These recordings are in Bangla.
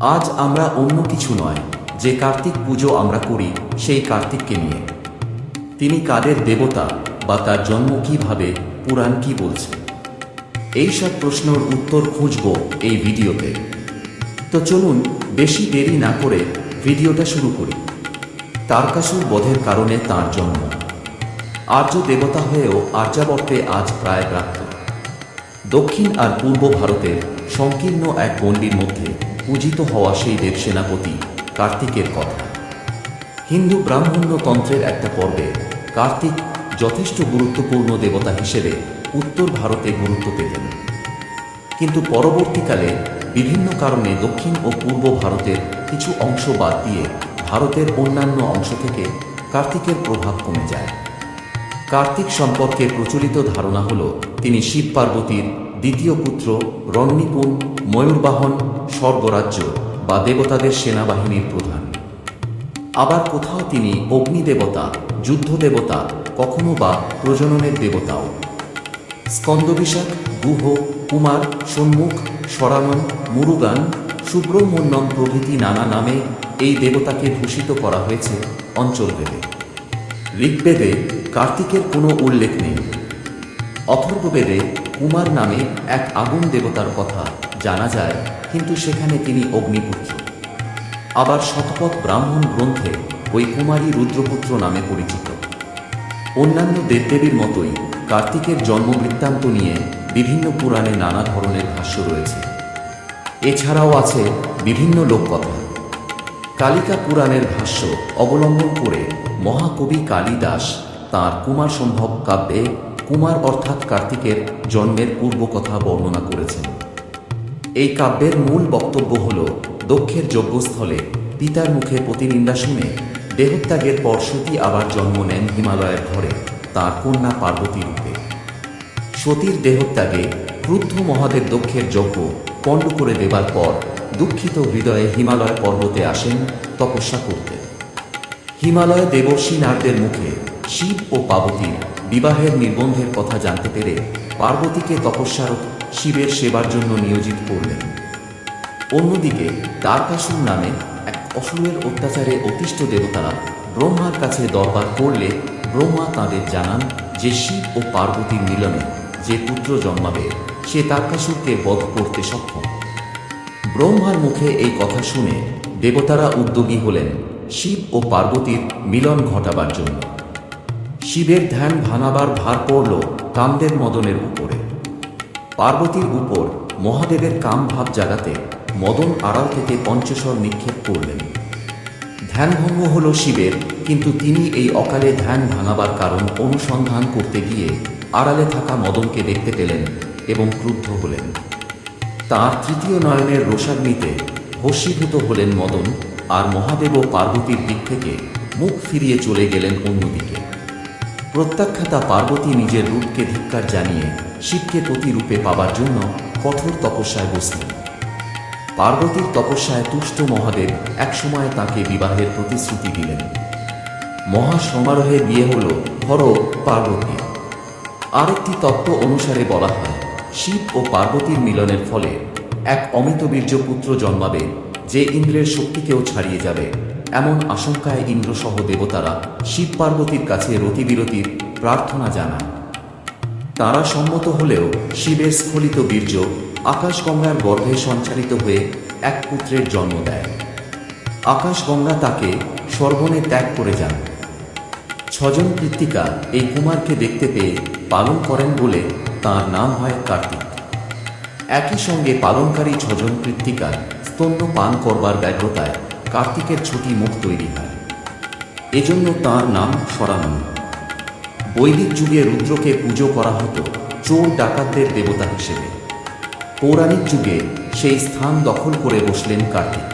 আজ আমরা অন্য কিছু নয়, যে কার্তিক পুজো আমরা করি, সেই কার্তিককে নিয়ে। তিনি কাদের দেবতা বা তার জন্ম কীভাবে, পুরাণ কি বলছে? এইসব প্রশ্নর উত্তর খুঁজব এই ভিডিওতে। তো চলুন, বেশি দেরি না করে ভিডিওটা শুরু করি। তারকাসুর বধের কারণে তার জন্ম। আর্য দেবতা হয়েও আর্যাবর্তে আজ প্রায় প্রাপ্ত। দক্ষিণ আর পূর্ব ভারতের সংকীর্ণ এক গণ্ডির মধ্যে পূজিত হওয়া সেই দেব সেনাপতি কার্তিকের কথা। হিন্দু ব্রাহ্মণ্য তন্ত্রের একটা পর্বে কার্তিক যথেষ্ট গুরুত্বপূর্ণ দেবতা হিসেবে উত্তর ভারতে গুরুত্ব পেতেন। কিন্তু পরবর্তীকালে বিভিন্ন কারণে দক্ষিণ ও পূর্ব ভারতের কিছু অংশ বাদ দিয়ে ভারতের অন্যান্য অংশ থেকে কার্তিকের প্রভাব কমে যায়। কার্তিক সম্পর্কে প্রচলিত ধারণা হল, তিনি শিব পার্বতীর দ্বিতীয় পুত্র রণনিপুণ ময়ূরবাহন স্বর্গরাজ্য বা দেবতাদের সেনাবাহিনীর প্রধান। আবার কোথাও তিনি অগ্নিদেবতা যুদ্ধ দেবতা কখনো বা প্রজননের দেবতাও। স্কন্দবিশাখ গুহ, কুমার সম্মুখ সরানন মুরুগান সুব্রহ্মণ্যম প্রভৃতি নানা নামে এই দেবতাকে ভূষিত করা হয়েছে অঞ্চলভেদে। ঋগ্বেদে কার্তিকের কোনো উল্লেখ নেই। অথর্ববেদে কুমার নামে এক আগুন দেবতার কথা জানা যায়, কিন্তু সেখানে তিনি অগ্নিপুত্র। আবার শতপথ ব্রাহ্মণ গ্রন্থে ওই কুমারী রুদ্রপুত্র নামে পরিচিত। অন্যান্য দেবদেবীর মতোই কার্তিকের জন্ম বৃত্তান্ত নিয়ে বিভিন্ন পুরাণে নানা ধরনের ভাষ্য রয়েছে। এছাড়াও আছে বিভিন্ন লোককথা। কালিকা পুরাণের ভাষ্য অবলম্বন করে মহাকবি কালিদাস তাঁর কুমার সম্ভব কাব্যে কুমার অর্থাৎ কার্তিকের জন্মের পূর্বকথা বর্ণনা করেছেন। এই কাব্যের মূল বক্তব্য হল, দক্ষের যজ্ঞস্থলে পিতার মুখে প্রতিনিন্দা শুনে দেহত্যাগের পর সতী আবার জন্ম নেন হিমালয়ের ঘরে, তাঁর কন্যা পার্বতী রূপে। সতীর দেহত্যাগে ক্রুদ্ধ মহাদেব দক্ষের যজ্ঞ পণ্ড করে দেবার পর দুঃখিত হৃদয়ে হিমালয় পর্বতে আসেন তপস্যা করতে। হিমালয় দেবর্ষী নারদের মুখে শিব ও পার্বতীর বিবাহের নির্বন্ধের কথা জানতে পেরে পার্বতীকে তপস্যারত শিবের সেবার জন্য নিয়োজিত করলেন। অন্যদিকে তারকাসুর নামে এক অসুরের অত্যাচারে অতিষ্ঠ দেবতারা ব্রহ্মার কাছে দরবার করলে ব্রহ্মা তাদের জানান যে শিব ও পার্বতীর মিলনে যে পুত্র জন্মাবে, সে তারকাসুরকে বধ করতে সক্ষম। ব্রহ্মার মুখে এই কথা শুনে দেবতারা উদ্যোগী হলেন শিব ও পার্বতীর মিলন ঘটাবার জন্য। শিবের ধ্যান ভাঙাবার ভার পড়ল কামদেব মদনের উপরে। পার্বতীর উপর মহাদেবের কাম ভাব জাগাতে মদন আড়াল থেকে পঞ্চস্বর নিক্ষেপ করলেন। ধ্যানভঙ্গ হল শিবের, কিন্তু তিনি এই অকালে ধ্যান ভাঙাবার কারণ অনুসন্ধান করতে গিয়ে আড়ালে থাকা মদনকে দেখতে পেলেন এবং ক্রুদ্ধ হলেন। তাঁর তৃতীয় নয়নের রোষাগ্নিতে ভস্মীভূত হলেন মদন আর মহাদেব ও পার্বতীর দিক থেকে মুখ ফিরিয়ে চলে গেলেন অন্যদিকে। প্রত্যাখ্যাতা পার্বতী নিজের রূপকে ধিক্কার জানিয়ে শিবকে প্রতিরূপে পাবার জন্য কঠোর তপস্যায় বসলেন। পার্বতীর তপস্যায় তুষ্ট মহাদেব একসময় তাকে বিবাহের প্রতিশ্রুতি দিলেন। মহা সমারোহে বিয়ে হল হর পার্বতী আরেকটি তত্ত্ব অনুসারে বলা হয়, শিব ও পার্বতীর মিলনের ফলে এক অমিত বীর্য পুত্র জন্মাবে, যে ইন্দ্রের শক্তিকেও ছাড়িয়ে যাবে। এমন আশঙ্কায় ইন্দ্রসহ দেবতারা শিব পার্বতীর কাছে রতিবিরতির প্রার্থনা জানান। তারা সম্মত হলেও শিবের স্খলিত বীর্য আকাশগঙ্গার গর্ভে সঞ্চারিত হয়ে এক পুত্রের জন্ম দেয়। আকাশগঙ্গা তাকে সর্বনে ত্যাগ করে যান। ছজন কৃত্তিকা এই কুমারকে দেখতে পেয়ে পালন করেন বলে তার নাম হয় কার্তিক। একই সঙ্গে পালনকারী ছজন কৃত্তিকার স্তন্য পান করবার ব্যগ্রতায় কার্তিকের ছুটি মুখ তৈরি হয়। এজন্য তার নাম সরানন বৈদিক যুগে রুদ্রকে পুজো করা হতো চোর ডাকাতদের দেবতা হিসেবে। পৌরাণিক যুগে সেই স্থান দখল করে বসলেন কার্তিক।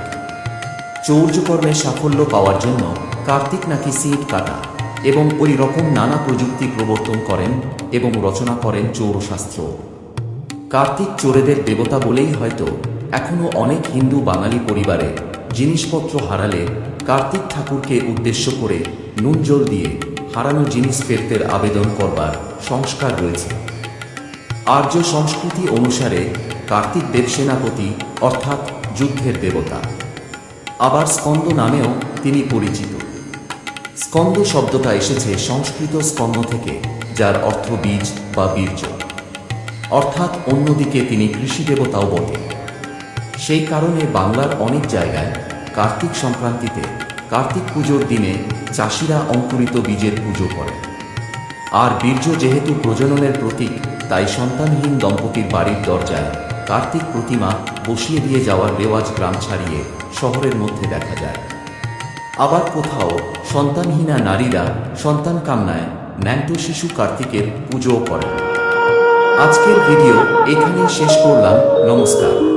চৌর্যকর্মে সাফল্য পাওয়ার জন্য কার্তিক নাকি সিট কাটা এবং ওই রকম নানা প্রযুক্তি প্রবর্তন করেন এবং রচনা করেন চৌরশাস্ত্র। কার্তিক চোরেদের দেবতা বলেই হয়তো এখনও অনেক হিন্দু বাঙালি পরিবারে জিনিসপত্র হারালে কার্তিক ঠাকুরকে উদ্দেশ্য করে নুন জল দিয়ে হারানো জিনিস ফেরতের আবেদন করবার সংস্কার রয়েছে। আর্য সংস্কৃতি অনুসারে কার্তিক দেব সেনাপতি অর্থাৎ যুদ্ধের দেবতা। আবার স্কন্দ নামেও তিনি পরিচিত। স্কন্দ শব্দটা এসেছে সংস্কৃত স্কন্দ থেকে, যার অর্থ বীজ বা বীর্য। অর্থাৎ অন্যদিকে তিনি কৃষি দেবতাও বটে। সেই কারণে বাংলার অনেক জায়গায় কার্তিক সংক্রান্তিতে কার্তিক পুজোর দিনে চাষিরা অঙ্কুরিত বীজের পুজো করে। আর বীর্য যেহেতু প্রজননের প্রতীক, তাই সন্তানহীন দম্পতির বাড়ির দরজায় কার্তিক প্রতিমা বসিয়ে দিয়ে যাওয়ার রেওয়াজ গ্রাম ছাড়িয়ে শহরের মধ্যে দেখা যায়। আবার কোথাও সন্তানহীনা নারীরা সন্তান কামনায় ন্যান্ত শিশু কার্তিকের পুজোও করেন। আজকের ভিডিও এখানেই শেষ করলাম, নমস্কার।